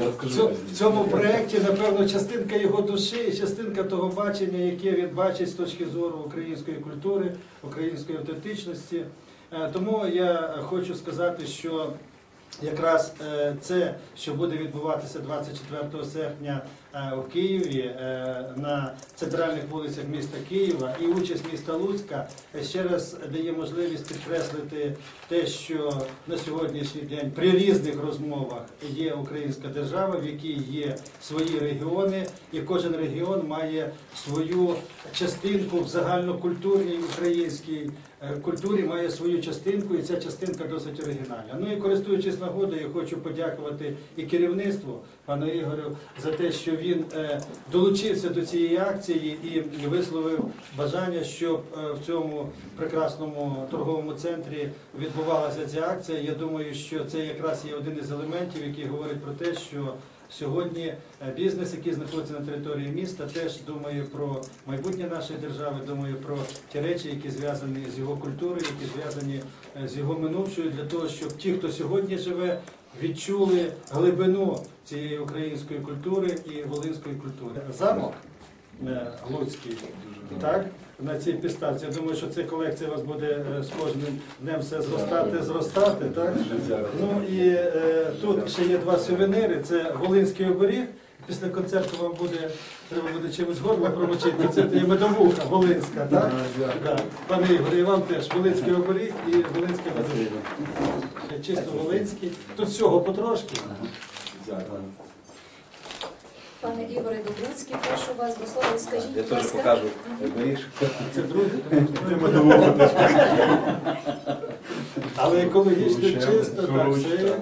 Я в розкажу. цьому- в цьому проєкті, напевно, частинка його душі і частинка того бачення, яке він бачить з точки зору української культури, української автентичності. Е, Тому я хочу сказати, що якраз е, це, що буде відбуватися 24 серпня е, в Києві е, на центральних вулицях міста Києва і участь міста Луцька ще раз дає можливість підкреслити те, що на сьогоднішній день при різних розмовах є українська держава, в якій є свої регіони, і кожен регіон має свою частинку в загальнокультурній українській культурі, має свою частинку, і ця частинка досить оригінальна. Ну і користуючись нагодою, хочу подякувати і керівництву пану Ігорю за те, що він е, долучився до цієї акції і висловив бажання, щоб е, в цьому прекрасному торговому центрі відбувалася ця акція. Я думаю, що це якраз є один із елементів, який говорить про те, що сьогодні е, бізнес, який знаходиться на території міста, теж думає про майбутнє нашої держави, думає про ті речі, які зв'язані з його культурою, які зв'язані е, з його минувшою, для того, щоб ті, хто сьогодні живе, відчули глибину цієї української культури і волинської культури. Замок е, Луцький, так, на цій підставці. Я думаю, що ця колекція у вас буде е, з кожним днем все зростати, зростати. Так? Ну і е, тут ще є два сувенири. Це Волинський оберіг. Після концерту вам буде треба буде чимось горло промочити. Це є медовуха Волинська, так? Да. Пане Ігоре, і вам теж Волинський оберіг і Волинський медовуха. Чисто Волинський. Тут всього потрошки. Пане Ігоре Дубницький, прошу вас до слова, скажіть, Я теж покажу. Це друге. Але екологічно чисто, так, все.